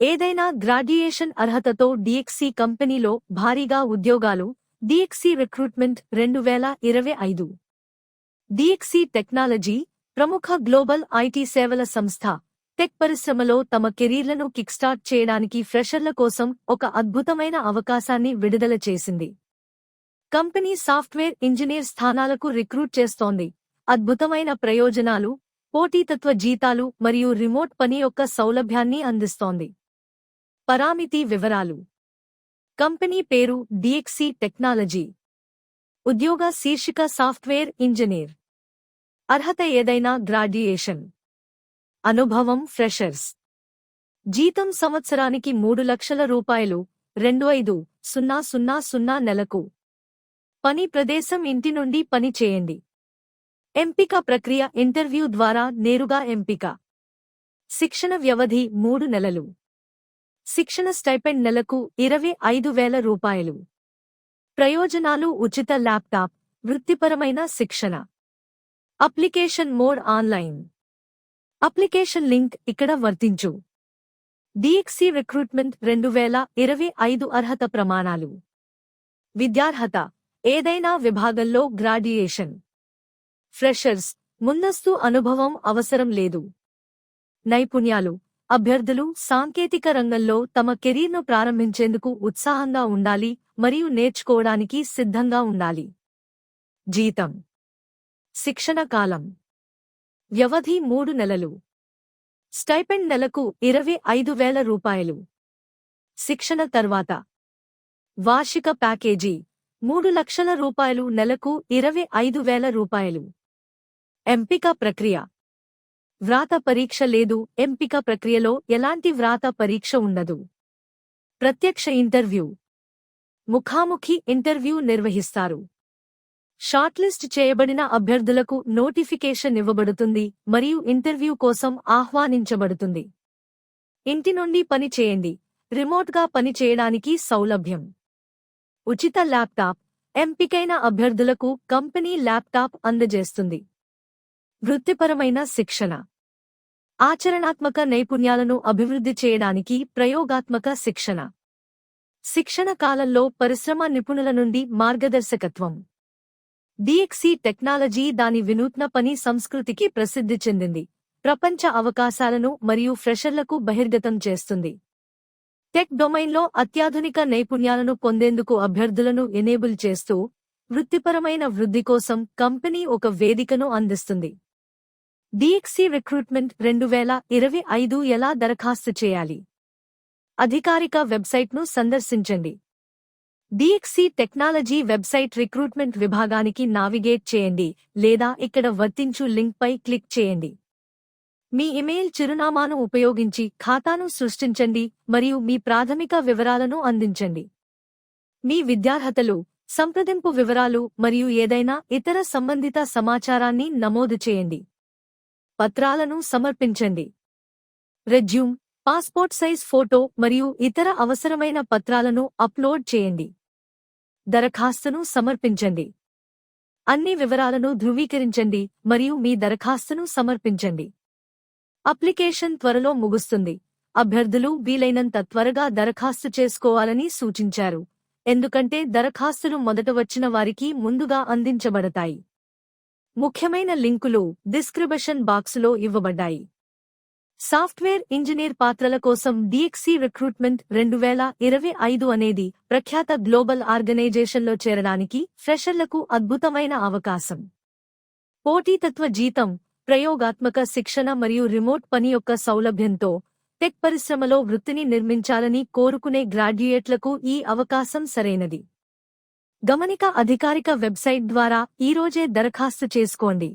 ఏదైనా గ్రాడ్యుయేషన్ అర్హతతో డిఎక్సీ కంపెనీలో భారీగా ఉద్యోగాలు డిఎక్సీ రిక్రూట్మెంట్ రెండు వేల ఇరవై ఐదు. డిఎక్సీ టెక్నాలజీ ప్రముఖ గ్లోబల్ ఐటీ సేవల సంస్థ. టెక్ పరిశ్రమలో తమ కెరీర్లను కిక్స్టార్ట్ చేయడానికి ఫ్రెషర్ల కోసం ఒక అద్భుతమైన అవకాశాన్ని విడుదల చేసింది. కంపెనీ సాఫ్ట్వేర్ ఇంజనీర్ స్థానాలకు రిక్రూట్ చేస్తోంది. అద్భుతమైన ప్రయోజనాలు పోటీతత్వ జీతాలు మరియు రిమోట్ పని యొక్క సౌలభ్యాన్ని అందిస్తోంది. పరామితి వివరాలు. కంపెనీ పేరు డిఎక్సీ టెక్నాలజీ. ఉద్యోగ శీర్షిక సాఫ్ట్వేర్ ఇంజనీర్. అర్హత ఏదైనా గ్రాడ్యుయేషన్. అనుభవం ఫ్రెషర్స్. జీతం సంవత్సరానికి మూడు లక్షల రూపాయలు రెండు ఐదు సున్నా సున్నా సున్నా నెలకు. పని ప్రదేశం ఇంటి నుండి పని చేయండి. ఎంపిక ప్రక్రియ ఇంటర్వ్యూ ద్వారా నేరుగా ఎంపిక. శిక్షణ వ్యవధి మూడు నెలలు. శిక్షణ స్టైపెండ్ నెలకు ఇరవై ఐదు వేల రూపాయలు. ప్రయోజనాలు ఉచిత ల్యాప్టాప్ వృత్తిపరమైన శిక్షణ. Application mode online. Application link ఇక్కడ వర్తించు. డిఎక్సి రిక్రూట్మెంట్ రెండు వేల ఇరవై ఐదు అర్హత ప్రమాణాలు. విద్యార్హత ఏదైనా విభాగంలో గ్రాడ్యుయేషన్. ఫ్రెషర్స్ ముందస్తు అనుభవం అవసరం లేదు. నైపుణ్యాలు అభ్యర్థులు సాంకేతిక రంగంలో తమ కెరీర్ను ప్రారంభించేందుకు ఉత్సాహంగా ఉండాలి మరియు నేర్చుకోవడానికి సిద్ధంగా ఉండాలి. జీతం. శిక్షణ కాలం. వ్యవధి మూడు నెలలు. స్టైపెండ్ నెలకు ఇరవై ఐదు వేల రూపాయలు. శిక్షణ తర్వాత. వార్షిక ప్యాకేజీ. మూడు లక్షల రూపాయలు నెలకు ఇరవై ఐదు వేల రూపాయలు. ఎంపిక ప్రక్రియ. వ్రాత పరీక్ష లేదు. ఎంపిక ప్రక్రియలో ఎలాంటి వ్రాత పరీక్ష ఉండదు. ప్రత్యక్ష ఇంటర్వ్యూ. ముఖాముఖి ఇంటర్వ్యూ నిర్వహిస్తారు. షార్ట్లిస్ట్ చేయబడిన అభ్యర్థులకు నోటిఫికేషన్ ఇవ్వబడుతుంది మరియు ఇంటర్వ్యూ కోసం ఆహ్వానించబడుతుంది. ఇంటి నుండి పని చేయండి. రిమోట్గా పని చేయడానికి సౌలభ్యం. ఉచిత ల్యాప్టాప్. ఎంపికైన అభ్యర్థులకు కంపెనీ ల్యాప్టాప్ అందజేస్తుంది. వృత్తిపరమైన శిక్షణ. ఆచరణాత్మక నైపుణ్యాలను అభివృద్ధి చేయడానికి ప్రయోగాత్మక శిక్షణ. శిక్షణ కాలంలో పరిశ్రమ నిపుణుల నుండి మార్గదర్శకత్వం. డిఎక్సీ టెక్నాలజీ దాని వినూత్న పని సంస్కృతికి ప్రసిద్ధి చెందింది. ప్రపంచ అవకాశాలను మరియు ఫ్రెషర్లకు బహిర్గతం చేస్తుంది. టెక్ డొమైన్లో అత్యాధునిక నైపుణ్యాలను పొందేందుకు అభ్యర్థులను ఎనేబుల్ చేస్తూ వృత్తిపరమైన వృద్ధి కోసం కంపెనీ ఒక వేదికను అందిస్తుంది. డిఎక్సీ రిక్రూట్మెంట్ రెండు వేల ఇరవై ఐదు ఎలా దరఖాస్తు చేయాలి? అధికారిక వెబ్సైట్ను సందర్శించండి. డిఎక్సీ టెక్నాలజీ వెబ్సైట్ రిక్రూట్మెంట్ విభాగానికి నావిగేట్ చేయండి లేదా ఇక్కడ వర్తించు లింక్పై క్లిక్ చేయండి. మీ ఇమెయిల్ చిరునామాను ఉపయోగించి ఖాతాను సృష్టించండి మరియు మీ ప్రాథమిక వివరాలను అందించండి. మీ విద్యార్హతలు సంప్రదింపు వివరాలు మరియు ఏదైనా ఇతర సంబంధిత సమాచారాన్ని నమోదు చేయండి. పత్రాలను సమర్పించండి. రెజ్యూమ్ పాస్పోర్ట్ సైజ్ ఫోటో మరియు ఇతర అవసరమైన పత్రాలను అప్లోడ్ చేయండి. దరఖాస్తును సమర్పించండి. అన్ని వివరాలను ధృవీకరించండి మరియు మీ దరఖాస్తును సమర్పించండి. అప్లికేషన్ త్వరలో ముగుస్తుంది. అభ్యర్థులు వీలైనంత త్వరగా దరఖాస్తు చేసుకోవాలని సూచించారు. ఎందుకంటే దరఖాస్తులు మొదట వచ్చిన వారికి ముందుగా అందించబడతాయి. ముఖ్యమైన లింకులు డిస్క్రిబిషన్ బాక్సులో ఇవ్వబడ్డాయి. సాఫ్ట్వేర్ ఇంజనీర్ పాత్రల కోసం డిఎక్సీ రిక్రూట్మెంట్ రెండు వేల ఇరవై ఐదు అనేది ప్రఖ్యాత గ్లోబల్ ఆర్గనైజేషన్లో చేరడానికి ఫ్రెషర్లకు అద్భుతమైన అవకాశం. పోటీతత్వ జీతం ప్రయోగాత్మక శిక్షణ మరియు రిమోట్ పని యొక్క సౌలభ్యంతో టెక్ పరిశ్రమలో వృత్తిని నిర్మించాలని కోరుకునే గ్రాడ్యుయేట్లకు ఈ అవకాశం సరైనది. గమనిక అధికారిక వెబ్సైట్ ద్వారా ఈరోజే దరఖాస్తు చేసుకోండి.